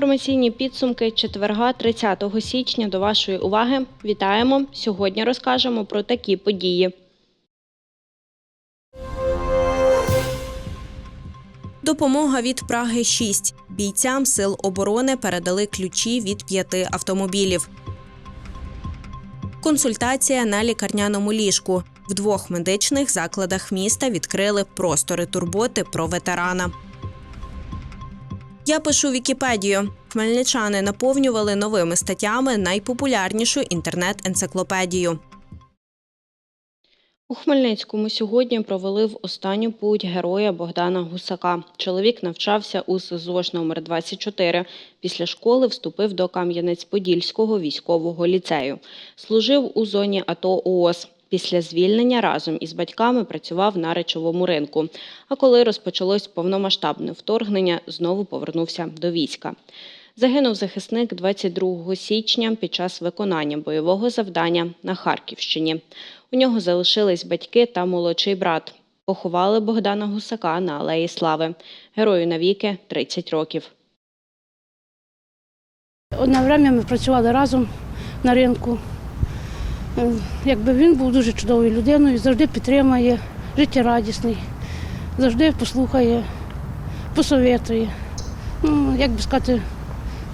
Інформаційні підсумки четверга 30 січня до вашої уваги. Вітаємо! Сьогодні розкажемо про такі події. Допомога від Праги 6. Бійцям сил оборони передали ключі від п'яти автомобілів. Консультація на лікарняному ліжку. В двох медичних закладах міста відкрили простори турботи про ветерана. Я пишу Вікіпедію. Хмельничани наповнювали новими статтями найпопулярнішу інтернет-енциклопедію. У Хмельницькому сьогодні провели в останню путь героя Богдана Гусака. Чоловік навчався у СЗОЖ номер 24 Після школи вступив до Кам'янець-Подільського військового ліцею. Служив у зоні АТО ООС. Після звільнення разом із батьками працював на речовому ринку. А коли розпочалось повномасштабне вторгнення, знову повернувся до війська. Загинув захисник 22 січня під час виконання бойового завдання на Харківщині. У нього залишились батьки та молодший брат. Поховали Богдана Гусака на Алеї Слави. Герою навіки 30 років. Одне время ми працювали разом на ринку. Якби він був дуже чудовою людиною, завжди підтримує, життєрадісний, завжди послухає, посоветує. Ну, як би сказати,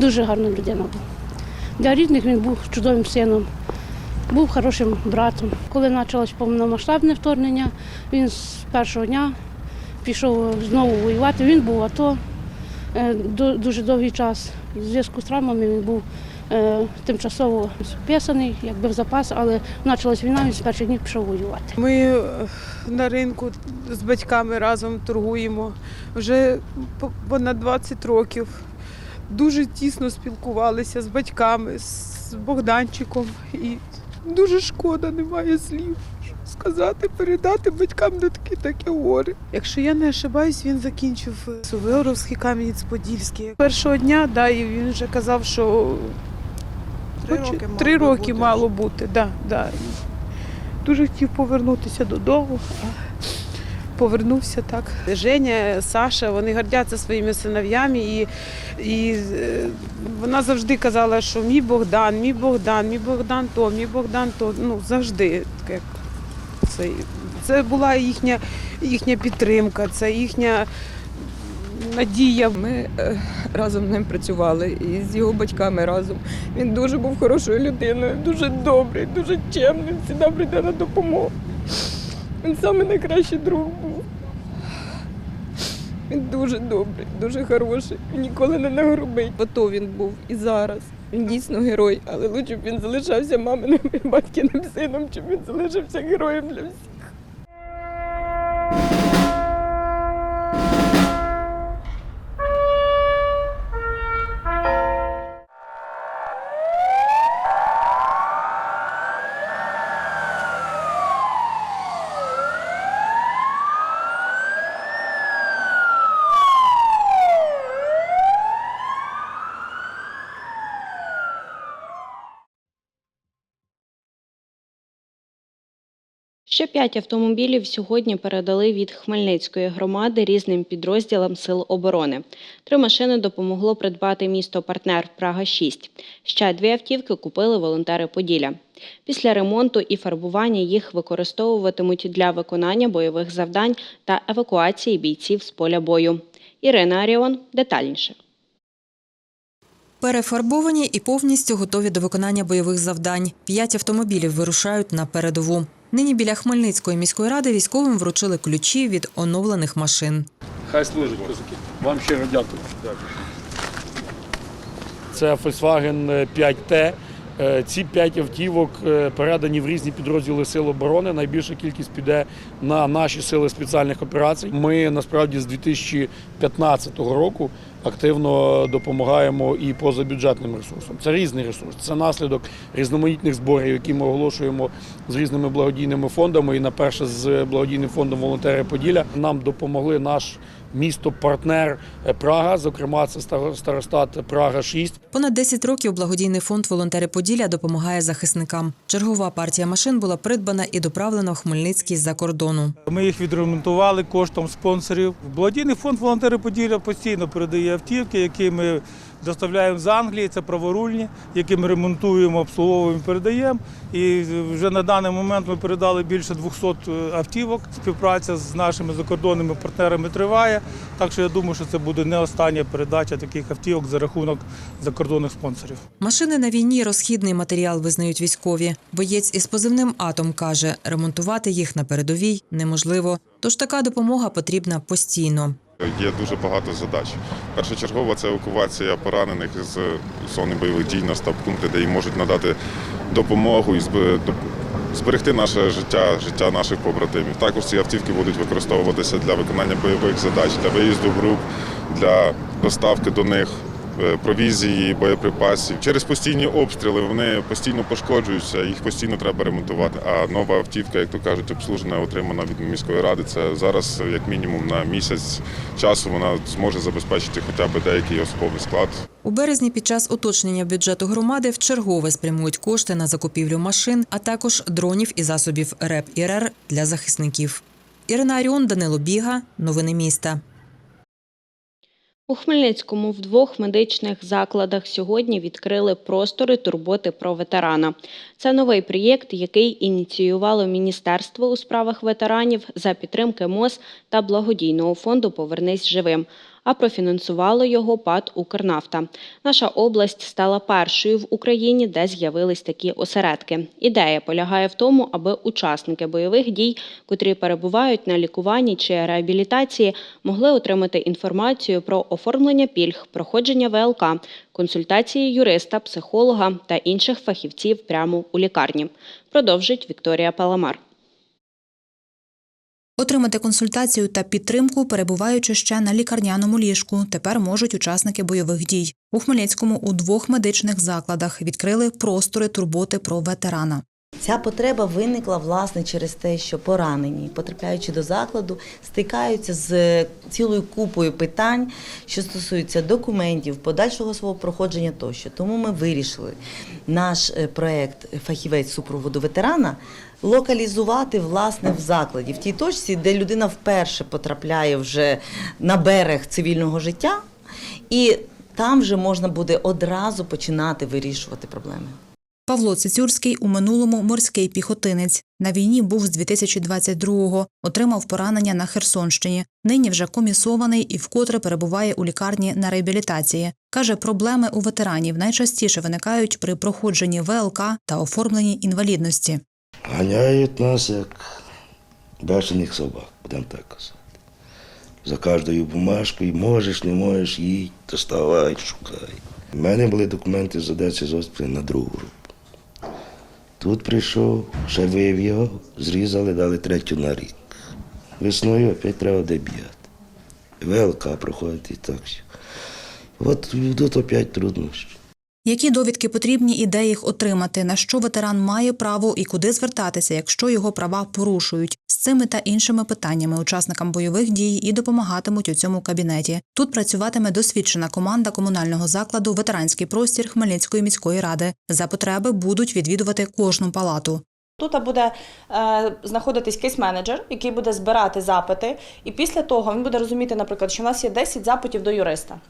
дуже гарна людина був. Для рідних він був чудовим сином, був хорошим братом. Коли почалось повномасштабне вторгнення, він з першого дня пішов знову воювати. Він був АТО дуже довгий час. В зв'язку з травмами він був е, тимчасово списаний, якби в запас, але почалась війна, він з перших днів пішов воювати. Ми е, на ринку з батьками разом торгуємо вже понад 20 років. Дуже тісно спілкувалися з батьками, з Богданчиком. І дуже шкода, немає слів. Сказати, передати батькам де такі таке горе. Якщо я не ошибаюсь, він закінчив Суворовський Кам'янець-Подільський. Першого дня, да, і він вже казав, що Три хоче- роки мало три би роки бути мало бути. Да, да. Дуже хотів повернутися додому. Повернувся так. Женя, Саша, вони гордяться своїми синов'ями, і, і е, вона завжди казала, що мій Богдан, мій Богдан, мій Богдан то, мій Богдан то. Ну, завжди. Як це, це була їхня, їхня підтримка, це їхня надія. Ми е, разом з ним працювали і з його батьками разом. Він дуже був хорошою людиною, дуже добрий, дуже чемний, завжди прийде на допомогу. Він самий найкращий друг був. Він дуже добрий, дуже хороший. Ніколи не нагрубить. Ото він був і зараз. Він дійсно герой, але лучше б він залишався маминим і батькиним сином, чим він залишився героєм для всіх. Ще п'ять автомобілів сьогодні передали від Хмельницької громади різним підрозділам Сил оборони. Три машини допомогло придбати місто партнер Прага 6 Ще дві автівки купили волонтери Поділля. Після ремонту і фарбування їх використовуватимуть для виконання бойових завдань та евакуації бійців з поля бою. Ірина Аріон детальніше. Перефарбовані і повністю готові до виконання бойових завдань. П'ять автомобілів вирушають на передову. Нині біля Хмельницької міської ради військовим вручили ключі від оновлених машин. Хай служить козаки. Вам щиро дякую. Це Volkswagen 5T. Е, Ці п'ять автівок е, передані в різні підрозділи Сил оборони. Найбільша кількість піде на наші сили спеціальних операцій. Ми насправді з 2015 року активно допомагаємо і позабюджетним ресурсам. Це різний ресурс. Це наслідок різноманітних зборів, які ми оголошуємо з різними благодійними фондами. І на перше з благодійним фондом Волонтери Поділля нам допомогли наш місто-партнер е, Прага. Зокрема, це стар- старостат Прага 6 Понад 10 років благодійний фонд Волонтери Поділля допомагає захисникам. Чергова партія машин була придбана і доправлена в Хмельницький з-за кордону. Ми їх відремонтували коштом спонсорів. Благодійний фонд волонтери Поділля постійно передає автівки, які ми доставляємо з Англії. Це праворульні, які ми ремонтуємо, обслуговуємо, передаємо. І вже на даний момент ми передали більше 200 автівок. Співпраця з нашими закордонними партнерами триває. Так що я думаю, що це буде не остання передача таких автівок за рахунок закордонних спонсорів. Машини на війні розхідний матеріал визнають військові. Боєць із позивним атом каже, ремонтувати їх на передовій неможливо. Тож така допомога потрібна постійно. Є дуже багато задач. Першочергова це евакуація поранених з зони бойових дій на стаб-пункти, де їм можуть надати допомогу і зберегти наше життя, життя наших побратимів. Також ці автівки будуть використовуватися для виконання бойових задач, для виїзду груп, для доставки до них провізії, боєприпасів. Через постійні обстріли вони постійно пошкоджуються, їх постійно треба ремонтувати. А нова автівка, як то кажуть, обслужена, отримана від міської ради. Це зараз, як мінімум, на місяць часу вона зможе забезпечити хоча б деякий особовий склад. У березні під час уточнення бюджету громади вчергове спрямують кошти на закупівлю машин, а також дронів і засобів РЕП і РЕР для захисників. Ірина Аріон, Данило Біга. Новини міста. У Хмельницькому в двох медичних закладах сьогодні відкрили простори турботи про ветерана. Це новий проєкт, який ініціювало Міністерство у справах ветеранів за підтримки МОЗ та благодійного фонду Повернись живим. А профінансувало його ПАД Укрнафта. Наша область стала першою в Україні, де з'явились такі осередки. Ідея полягає в тому, аби учасники бойових дій, котрі перебувають на лікуванні чи реабілітації, могли отримати інформацію про оформлення пільг, проходження ВЛК, консультації юриста, психолога та інших фахівців прямо у лікарні. Продовжить Вікторія Паламар. Отримати консультацію та підтримку, перебуваючи ще на лікарняному ліжку, тепер можуть учасники бойових дій. У Хмельницькому у двох медичних закладах відкрили простори турботи про ветерана. Ця потреба виникла власне через те, що поранені, потрапляючи до закладу, стикаються з цілою купою питань, що стосуються документів, подальшого свого проходження тощо. Тому ми вирішили наш е, проект Фахівець супроводу ветерана локалізувати власне в закладі, в тій точці, де людина вперше потрапляє вже на берег цивільного життя, і там вже можна буде одразу починати вирішувати проблеми. Павло Цицюрський у минулому морський піхотинець. На війні був з 2022-го, отримав поранення на Херсонщині. Нині вже комісований і вкотре перебуває у лікарні на реабілітації. Каже, проблеми у ветеранів найчастіше виникають при проходженні ВЛК та оформленні інвалідності. Ганяють нас як бешених собак, будемо так казати. За кожною бумажкою можеш, не можеш, їдь, доставай, шукай. У мене були документи з Одеси з Оспри на другу групу. Тут прийшов, ще вивів його, зрізали, дали третю на рік. Весною опять треба де б'яти. ВЛК проходить і так. От тут опять труднощі. Які довідки потрібні і де їх отримати, на що ветеран має право і куди звертатися, якщо його права порушують. З цими та іншими питаннями учасникам бойових дій і допомагатимуть у цьому кабінеті. Тут працюватиме досвідчена команда комунального закладу Ветеранський простір Хмельницької міської ради. За потреби будуть відвідувати кожну палату. Тут буде е, знаходитись кейс-менеджер, який буде збирати запити, і після того він буде розуміти, наприклад, що в нас є 10 запитів до юриста.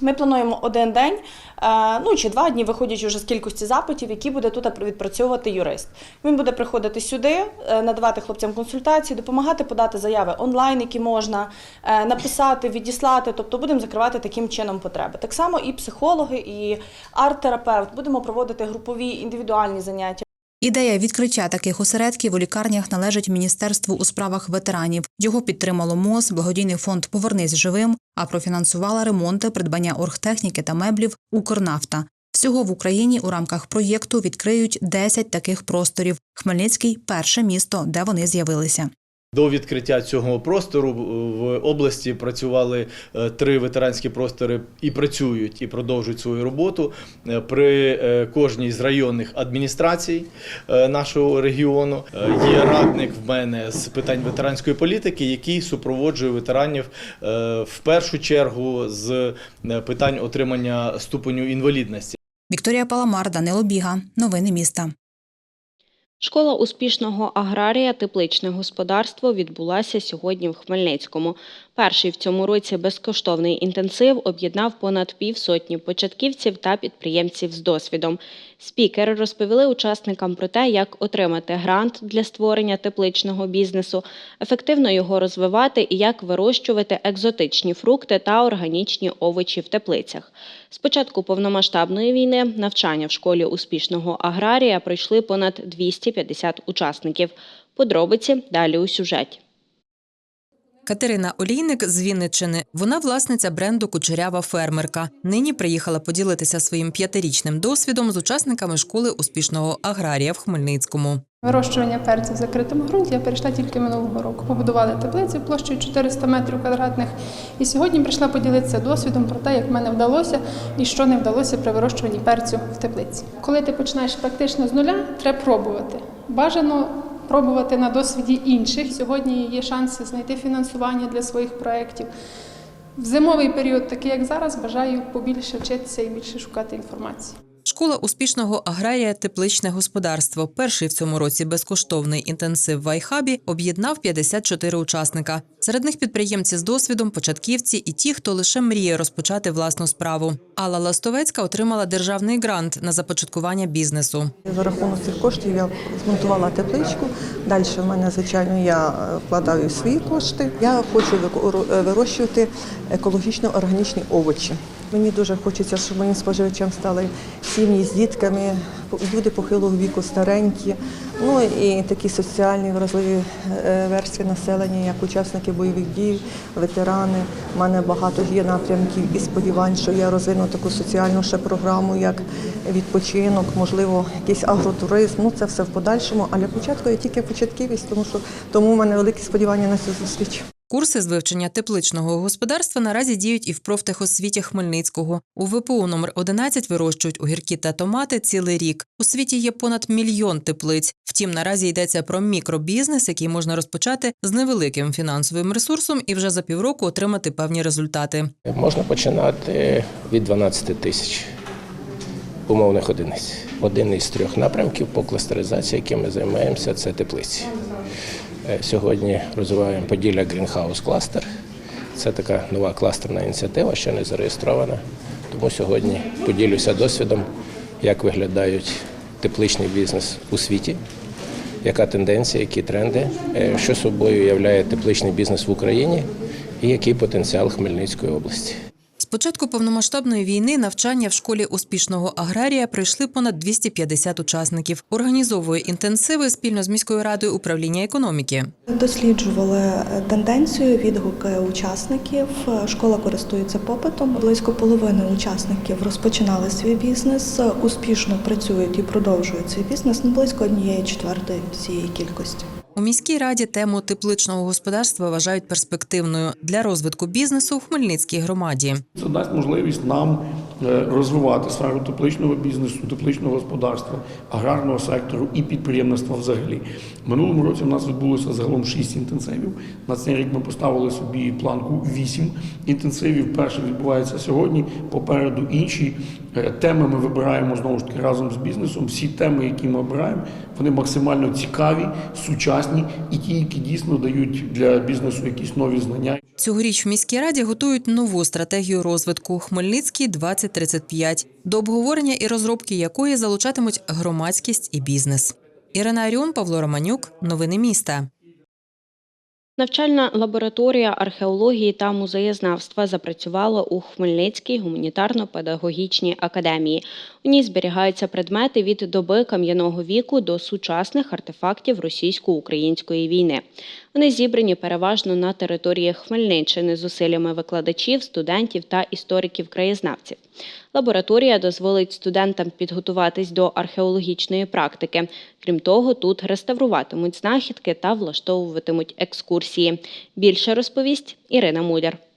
Ми плануємо один день, е, ну чи два дні, виходячи вже з кількості запитів, які буде тут відпрацьовувати юрист. Він буде приходити сюди, е, надавати хлопцям консультації, допомагати подати заяви онлайн, які можна е, написати, відіслати. Тобто будемо закривати таким чином потреби. Так само і психологи, і арт-терапевт будемо проводити групові індивідуальні заняття. Ідея відкриття таких осередків у лікарнях належить Міністерству у справах ветеранів. Його підтримало МОЗ, благодійний фонд Повернись живим, а профінансувала ремонти, придбання оргтехніки та меблів Укрнафта. Всього в Україні у рамках проєкту відкриють 10 таких просторів. Хмельницький перше місто, де вони з'явилися. До відкриття цього простору в області працювали е, три ветеранські простори і працюють, і продовжують свою роботу е, при е, кожній з районних адміністрацій нашого регіону. Є радник в мене з питань ветеранської політики, який супроводжує ветеранів в першу чергу з питань отримання ступеню інвалідності. Вікторія Паламар, Данило Біга. Новини міста. Школа успішного аграрія Тепличне господарство відбулася сьогодні в Хмельницькому. Перший в цьому році безкоштовний інтенсив об'єднав понад півсотні початківців та підприємців з досвідом. Спікери розповіли учасникам про те, як отримати грант для створення тепличного бізнесу, ефективно його розвивати і як вирощувати екзотичні фрукти та органічні овочі в теплицях. З початку повномасштабної війни навчання в школі успішного аграрія пройшли понад 250 учасників. Подробиці далі у сюжеті. Катерина Олійник з Вінниччини. Вона власниця бренду Кучерява фермерка. Нині приїхала поділитися своїм п'ятирічним досвідом з учасниками школи успішного аграрія в Хмельницькому. Вирощування перцю в закритому ґрунті я перейшла тільки минулого року. Побудували теплицю площею 400 метрів квадратних. І сьогодні прийшла поділитися досвідом про те, як в мене вдалося і що не вдалося при вирощуванні перцю в теплиці. Коли ти починаєш практично з нуля, треба пробувати. Бажано пробувати на досвіді інших. Сьогодні є шанси знайти фінансування для своїх проєктів. В зимовий період, такий як зараз, бажаю побільше вчитися і більше шукати інформації. Школа успішного аграрія Тепличне господарство. Перший в цьому році безкоштовний інтенсив в Айхабі об'єднав 54 учасника. Серед них підприємці з досвідом, початківці і ті, хто лише мріє розпочати власну справу. Алла Ластовецька отримала державний грант на започаткування бізнесу. За рахунок цих коштів я змонтувала тепличку. Далі в мене, звичайно, я е, вкладаю свої кошти. Я хочу е, вирощувати екологічно органічні овочі. Мені дуже хочеться, щоб моїм споживачам стали сім'ї з дітками, люди похилого віку, старенькі, ну і такі соціальні вразливі е, верстви населення, як учасники бойових дій, ветерани. У мене багато є напрямків і сподівань, що я розвину таку соціальну ще програму, як відпочинок, можливо, якийсь агротуризм. Ну це все в подальшому. А для початку я тільки початківість, тому що тому в мене великі сподівання на цю зустріч. Курси з вивчення тепличного господарства наразі діють і в профтехосвіті Хмельницького. У ВПУ номер 11 вирощують огірки та томати цілий рік. У світі є понад мільйон теплиць. Втім, наразі йдеться про мікробізнес, який можна розпочати з невеликим фінансовим ресурсом і вже за півроку отримати певні результати. Можна починати від 12 тисяч умовних одиниць. Один із трьох напрямків по кластеризації, яким ми займаємося, це теплиці. Е, Сьогодні розвиваємо Поділля Грінхаус кластер. Це така нова кластерна ініціатива, що не зареєстрована. Тому сьогодні поділюся досвідом, як виглядають тепличний бізнес у світі, яка тенденція, які тренди, е, що собою являє тепличний бізнес в Україні і який потенціал Хмельницької області. Початку повномасштабної війни навчання в школі успішного аграрія пройшли понад 250 учасників. Організовує інтенсиви спільно з міською радою управління економіки. Досліджували тенденцію, відгуки учасників. Школа користується попитом. Близько половини учасників розпочинали свій бізнес, успішно працюють і продовжують цей бізнес. Близько однієї четвертої цієї кількості. У міській раді тему тепличного господарства вважають перспективною для розвитку бізнесу в Хмельницькій громаді. Це дасть можливість нам розвивати сферу тепличного бізнесу, тепличного господарства, аграрного сектору і підприємництва взагалі. Минулому році в нас відбулося загалом 6 інтенсивів. На цей рік ми поставили собі планку 8 інтенсивів. Перший відбувається сьогодні. Попереду інші Е, теми ми вибираємо знову ж таки разом з бізнесом. Всі теми, які ми обираємо, вони максимально цікаві, сучасні і ті, які дійсно дають для бізнесу якісь нові знання. Цьогоріч в міській раді готують нову стратегію розвитку Хмельницький 2035, до обговорення і розробки якої залучатимуть громадськість і бізнес. Ірина Аріон, Павло Романюк, новини міста. Навчальна лабораторія археології та музеєзнавства запрацювала у Хмельницькій гуманітарно-педагогічній академії. У ній зберігаються предмети від доби кам'яного віку до сучасних артефактів російсько-української війни. Вони зібрані переважно на території Хмельниччини зусиллями викладачів, студентів та істориків-краєзнавців. Лабораторія дозволить студентам підготуватись до археологічної практики. Крім того, тут реставруватимуть знахідки та влаштовуватимуть екскурсії. Більше розповість Ірина Муляр.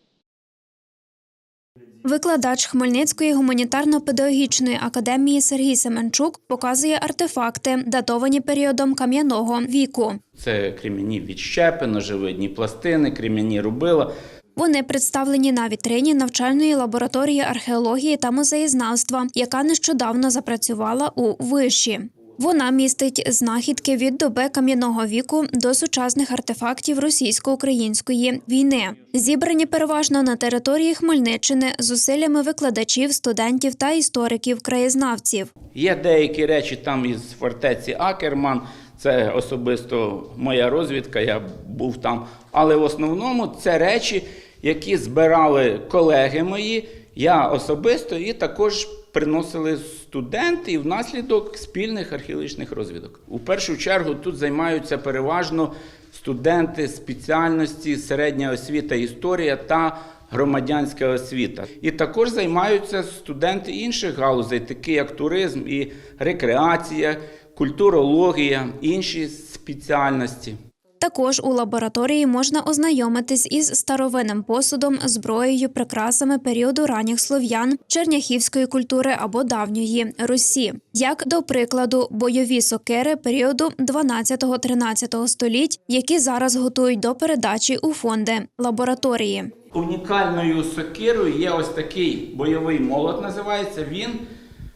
Викладач Хмельницької гуманітарно-педагогічної академії Сергій Семенчук показує артефакти, датовані періодом кам'яного віку. Це кремінні відщепи, ножевидні пластини, кремінні рубила. Вони представлені на вітрині навчальної лабораторії археології та музеєзнавства, яка нещодавно запрацювала у виші. Вона містить знахідки від доби кам'яного віку до сучасних артефактів російсько-української війни, зібрані переважно на території Хмельниччини зусиллями викладачів, студентів та істориків-краєзнавців. Є деякі речі там із фортеці Акерман. Це особисто моя розвідка, я був там. Але в основному це речі, які збирали колеги мої, я особисто і також приносили студенти внаслідок спільних археологічних розвідок. У першу чергу тут займаються переважно студенти спеціальності середня освіта, історія та громадянська освіта. І також займаються студенти інших галузей, такі як туризм і рекреація, культурологія, інші спеціальності. Також у лабораторії можна ознайомитись із старовинним посудом, зброєю, прикрасами періоду ранніх слов'ян, черняхівської культури або давньої Русі, як до прикладу, бойові сокири періоду 12-13 століть, які зараз готують до передачі у фонди лабораторії. Унікальною сокирою є ось такий бойовий молот, називається. Він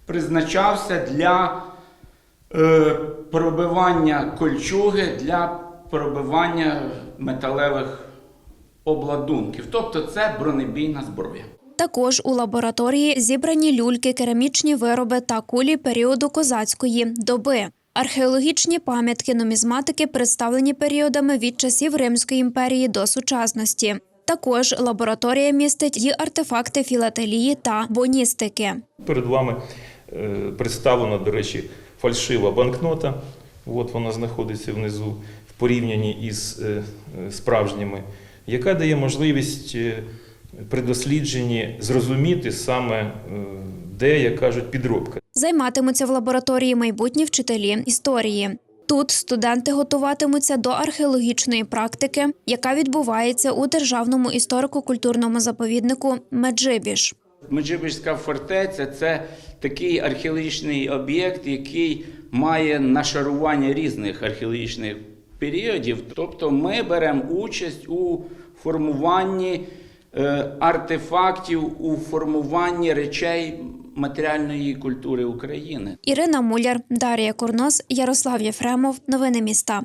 призначався для е, пробивання кольчуги, для пробивання металевих обладунків. Тобто це бронебійна зброя. Також у лабораторії зібрані люльки, керамічні вироби та кулі періоду козацької доби. Археологічні пам'ятки нумізматики представлені періодами від часів Римської імперії до сучасності. Також лабораторія містить і артефакти філателії та боністики. Перед вами е, представлена, до речі, фальшива банкнота. От вона знаходиться внизу в порівнянні із е, справжніми, яка дає можливість е, при дослідженні зрозуміти саме, е, де, як кажуть, підробка. Займатимуться в лабораторії майбутні вчителі історії. Тут студенти готуватимуться до археологічної практики, яка відбувається у державному історико-культурному заповіднику Меджибіж. Меджибіжська фортеця це такий археологічний об'єкт, який має нашарування різних археологічних періодів. Тобто ми беремо участь у формуванні е, артефактів, у формуванні речей матеріальної культури України. Ірина Муляр, Дар'я Курнос, Ярослав Єфремов. Новини міста.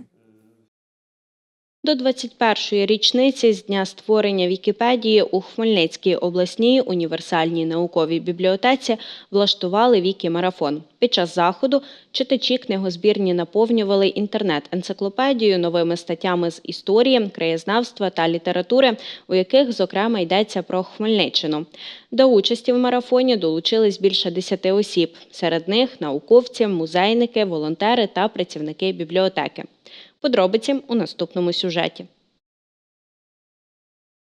До 21-ї річниці з дня створення Вікіпедії у Хмельницькій обласній універсальній науковій бібліотеці влаштували Вікімарафон. Під час заходу читачі книгозбірні наповнювали інтернет-енциклопедію новими статтями з історії, краєзнавства та літератури, у яких, зокрема, йдеться про Хмельниччину. До участі в марафоні долучились більше 10 осіб. Серед них науковці, музейники, волонтери та працівники бібліотеки. Подробиці у наступному сюжеті.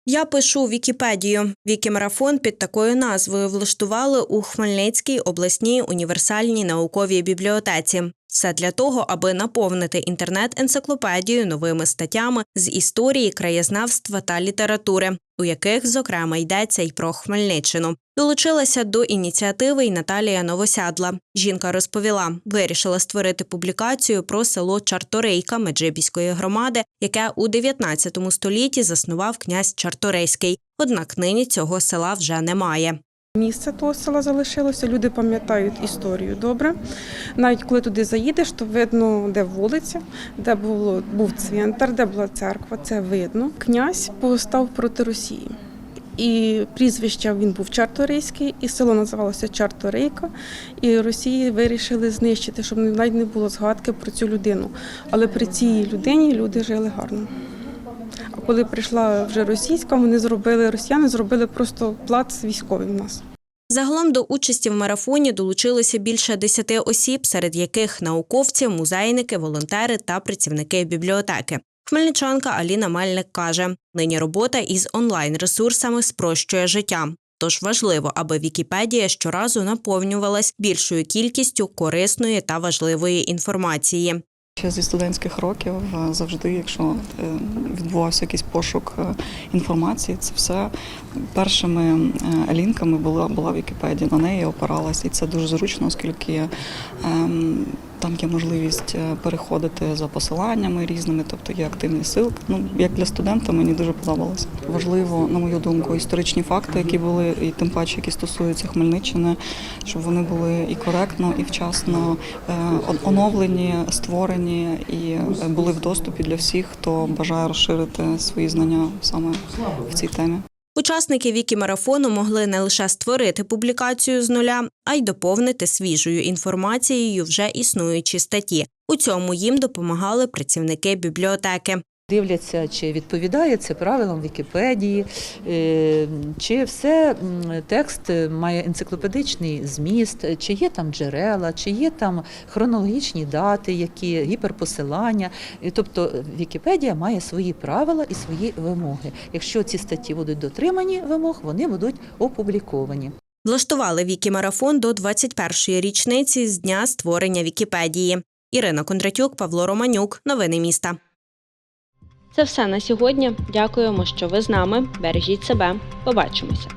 Я пишу Вікіпедію. Вікімарафон під такою назвою влаштували у Хмельницькій обласній універсальній науковій бібліотеці. Все для того, аби наповнити інтернет-енциклопедію новими статтями з історії, краєзнавства та літератури, у яких, зокрема, йдеться й про Хмельниччину. Долучилася до ініціативи й Наталія Новосядла. Жінка розповіла, вирішила створити публікацію про село Чарторийка Меджибіської громади, яке у 19 столітті заснував князь Чарторийський. Однак нині цього села вже немає. Місце того села залишилося, люди пам'ятають історію добре. Навіть коли туди заїдеш, то видно, де вулиця, де було, був цвинтар, де була церква, це видно. Князь повстав проти Росії. І прізвище він був Чарторийський, і село називалося Чарторийка. І Росії вирішили знищити, щоб навіть не було згадки про цю людину. Але при цій людині люди жили гарно. А коли прийшла вже російська, вони зробили росіяни, зробили просто плац військовий в нас. Загалом до участі в марафоні долучилося більше 10 осіб, серед яких науковці, музейники, волонтери та працівники бібліотеки. Хмельничанка Аліна Мельник каже: нині робота із онлайн-ресурсами спрощує життя. Тож важливо, аби Вікіпедія щоразу наповнювалась більшою кількістю корисної та важливої інформації. Ще зі студентських років е, завжди, якщо е, відбувався якийсь пошук е, інформації, це все Першими е, лінками була, була Вікіпедія, на неї я опиралась, і це дуже зручно, оскільки ем, там є можливість е, переходити за посиланнями різними, тобто є активні ссылки. Ну, як для студента мені дуже подобалося. Важливо, на мою думку, історичні факти, які були, і тим паче, які стосуються Хмельниччини, щоб вони були і коректно, і вчасно е, оновлені, створені і е, були в доступі для всіх, хто бажає розширити свої знання саме в цій темі. Учасники вікі-марафону могли не лише створити публікацію з нуля, а й доповнити свіжою інформацією вже існуючі статті. У цьому їм допомагали працівники бібліотеки. Дивляться, чи відповідає це правилам Вікіпедії, е, чи все текст має енциклопедичний зміст, чи є там джерела, чи є там хронологічні дати, які гіперпосилання. Тобто Вікіпедія має свої правила і свої вимоги. Якщо ці статті будуть дотримані вимог, вони будуть опубліковані. Влаштували вікі-марафон до 21-ї річниці з дня створення Вікіпедії. Ірина Кондратюк, Павло Романюк. Новини міста. Це все на сьогодні. Дякуємо, що ви з нами. Бережіть себе. Побачимося!